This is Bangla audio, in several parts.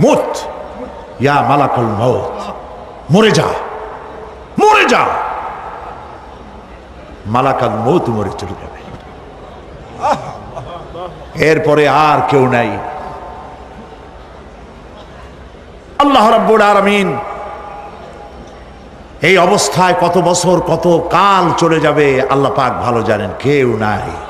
মুত। ইয়া মালাকুল মৌত মরে যা। মরে যা। মালাকাল মৌত মরে চলে যাবে। এরপরে আর কেউ নাই। আল্লাহ রাব্বুল আলামিন এই অবস্থায় কত বছর কত কাল চলে যাবে, আল্লাহ পাক ভালো জানেন, কেউ নাই।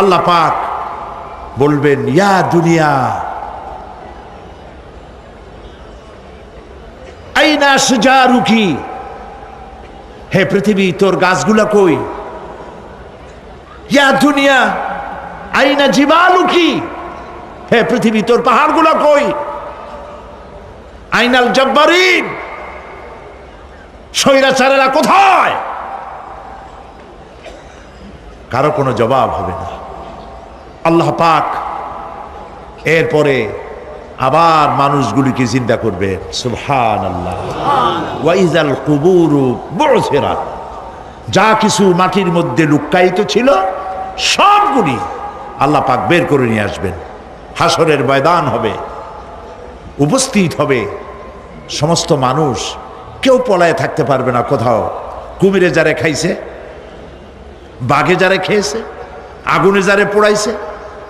আল্লাহ পাক বলবেন, ইয়া দুনিয়া, আইনা সুজারুকি হে পৃথিবী, তোর গাছগুলা কই? ইয়া দুনিয়া, আইনা জিবালুকি? হে পৃথিবী, তোর পাহাড়গুলা কই? আইনাল জব্বারিন কোথায়? কারও কোনো জবাব হবে না। আল্লাহ পাক এরপরে আবার মানুষগুলিকে চিন্তা করবে। সুবহান আল্লাহ ওয়াইজাল কুবুরু বড়ছেরা যা কিছু মাটির মধ্যে লুক্কায়িত ছিল, সবগুলি আল্লাহ পাক বের করে নিয়ে আসবেন। হাসরের ময়দান হবে, উপস্থিত হবে সমস্ত মানুষ। কেউ পলায় থাকতে পারবে না কোথাও। কুমিরে যারে খাইছে, বাঘে যারে খেয়েছে, আগুনে যারে পোড়াইছে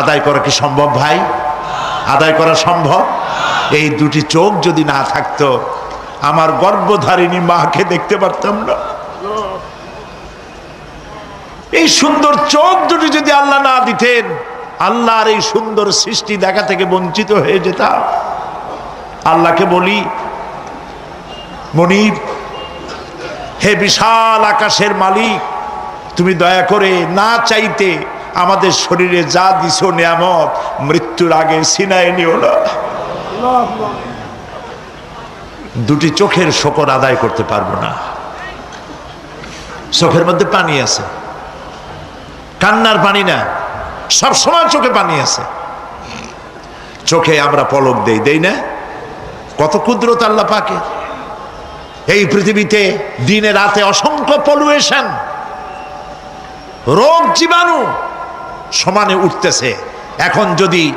আদায় করা কি সম্ভব ভাই? আদায় করা সম্ভব? এই দুটি চোখ যদি না থাকতো, আমার গর্ভধারিণী মাকে দেখতে পারতাম না। এই সুন্দর চোখ দুটি যদি আল্লাহ না দিতেন, আল্লাহর এই সুন্দর সৃষ্টি দেখা থেকে বঞ্চিত হয়ে যেতাম। আল্লাহকে বলি মনির হে বিশাল আকাশের মালিক, তুমি দয়া করে না চাইতে আমাদের শরীরে যা দিছ নিয়ামত, মৃত্যুর আগে সিনায় নিও না। দুটি চোখের শকর আদায় করতে পারব না। চোখের মধ্যে পানি আছে। কান্নার পানি না, সব সময় চোখে পানি আছে। চোখে আমরা পলক দেই দেই না? কত ক্ষুদ্রতা আল্লাহ পাকে এই পৃথিবীতে দিনে রাতে অসংখ্য পলুয়েশন, রোগ জীবাণু সমানে উঠতেছে। এখন যদি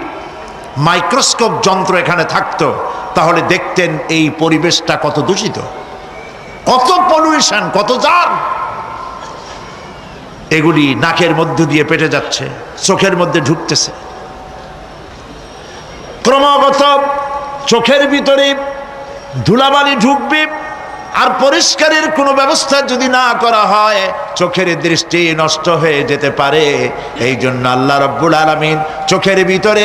মাইক্রোস্কোপ যন্ত্র এখানে থাকতো, তাহলে দেখতেন এই পরিবেশটা কত দূষিত। কত পলিউশন, কত জান এগুলি নাকের মধ্য দিয়ে পেটে যাচ্ছে, চোখের মধ্যে ঢুকতেছে। ক্রমাগত চোখের ভিতরে ধুলাবালি ঢুকবে আর পরিষ্কারের কোনো ব্যবস্থা যদি না করা হয়, চোখের দৃষ্টি নষ্ট হয়ে যেতে পারে। এই জন্য আল্লাহ রব্বুল আলমিন চোখের ভিতরে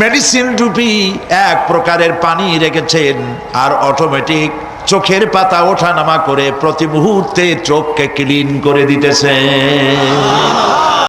মেডিসিন রূপী এক প্রকারের পানি রেখেছেন আর অটোমেটিক চোখের পাতা ওঠানামা করে প্রতি মুহূর্তে চোখকে ক্লিন করে দিতেছেন।